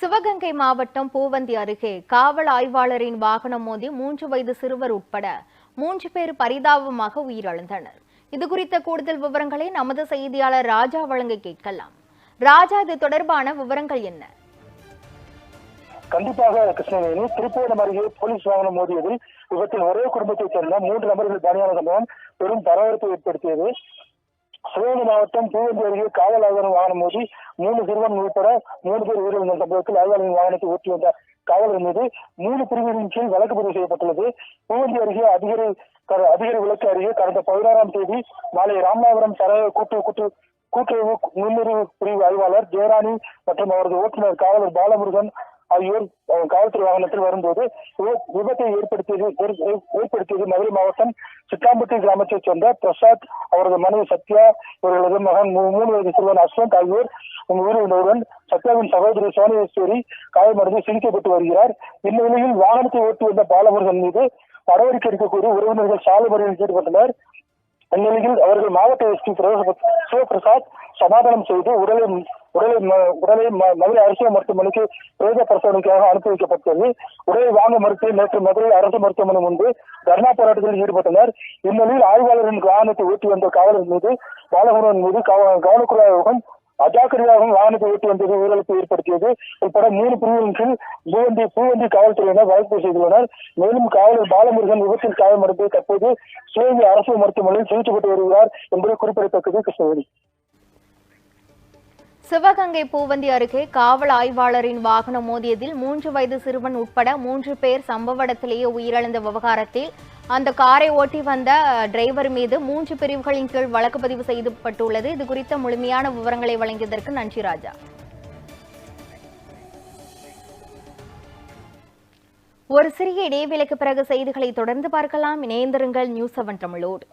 சிவகங்கை மாவட்டம் பூவந்தி அருகே காவல் ஆய்வாளரின் வாகனம் மோதி மூன்று வயது சிறுவர் உட்பட மூன்று பேர் பரிதாபமாக உயிரிழந்தனர். இது குறித்த கூடுதல் விவரங்களை நமது செய்தியாளர் ராஜா வழங்க கேட்கலாம். ராஜா இது தொடர்பான விவரங்கள் என்ன? கண்டிப்பாக கிருஷ்ணவேணி திருப்பூரம் அருகே போலீஸ் வாகனம் மோதியதில் விபத்தில் ஒரே குடும்பத்தைச் சேர்ந்த மூன்று நபர்கள் பலியான சம்பவம் பெரும் பரபரப்பை ஏற்படுத்தியது. சிவகங்கை மாவட்டம் பூவந்தி அருகே காவல் ஆய்வாளர் வாகனம் மோதி மூணு சிறுவன் உட்பட மூணு பேர் உயிரிழந்த சம்பவத்தில் ஆய்வாளரின் வாகனத்தை ஓட்டி வந்த காவலர் மீது மூணு பிரிவுகளின் கீழ் வழக்கு பதிவு செய்யப்பட்டுள்ளது. பூவந்தி அருகே அதிகாரி அதிகாரி விளக்கு அருகே கடந்த பதினாறாம் தேதி மாலை ராமநாதபுரம் தர கூட்டு கூட்டு கூட்டுறவு முன்னுரிமை பிரிவு ஆய்வாளர் ஜெயராணி மற்றும் அவரது ஓட்டுநர் காவலர் பாலமுருகன் ஆகியோர் காவல்துறை வாகனத்தில் வரும்போது விபத்தை ஏற்படுத்தியது ஏற்படுத்தியது மதுரை மாவட்டம் சிட்டாம்பட்டி கிராமத்தைச் சேர்ந்த பிரசாத் அவரது மனைவி சத்யா இவர்களது மகன் மூ- மூணு வயது சிறுவன் அஸ்வந்த் ஆகியோர் உயிரிழந்தவுடன் சத்யாவின் சகோதரி சோனேஸ்வரி காயமடைந்து சிகிச்சைப்பட்டு வருகிறார். இந்நிலையில் வாகனத்தை ஓட்டி வந்த பாலமுருகன் மீது நடவடிக்கை எடுக்க உறவினர்கள் சாலை மறியலில் ஈடுபட்டனர் இந்நிலையில் அவர்கள் மாவட்ட எஸ்பி சிவபிரசாத் சமாதானம் செய்து உடலை உடலை உடலை மதுரை அரசு மருத்துவமனைக்கு பிரேத பரிசோதனைக்காக அனுப்பி வைக்கப்பட்டது உடலை வாங்க மறுத்து நேற்று மதுரை அரசு மருத்துவமனை முன்பு தர்ணா போராட்டத்தில் ஈடுபட்டனர். இந்நிலையில் ஆய்வாளரின் வாகனத்தை ஓட்டி வந்த காவலர் மீது பாலகுருவன் மீது கவ- அஜாக்கிரதையாகவும் வாகனத்தை ஓட்டி வந்தது உயிரிழப்பு ஏற்படுத்தியது. உட்பட மூணு பிரிவுகளின் கீழ் பூவந்தி பூவந்தி காவல்துறையினர் வழக்கு செய்துள்ளனர். மேலும் காவலர் பாலமுருகன் விபத்தில் காயமடைந்து தற்போது சிவகங்கை அரசு மருத்துவமனையில் சிகிச்சை பெற்று வருகிறார் என்பது குறிப்பிடத்தக்கது. கிருஷ்ணகிரி. சிவகங்கை பூவந்தி அருகே காவல் ஆய்வாளரின் வாகனம் மோதியதில் மூன்று வயது சிறுவன் உட்பட மூன்று பேர் சம்பவ இடத்திலேயே உயிரிழந்த விவகாரத்தில் அந்த காரை ஓட்டி வந்த டிரைவர் மீது மூன்று பிரிவுகளின் கீழ் வழக்கு பதிவு செய்யப்பட்டுள்ளது இது குறித்த முழுமையான விவரங்களை வழங்கியதற்கு நன்றி ராஜா. ஒரு சிறிய இடைவேளைக்கு பிறகு செய்திகளை தொடர்ந்து பார்க்கலாம். இணைந்திருங்கள் நியூஸ் செவன் தமிழோடு.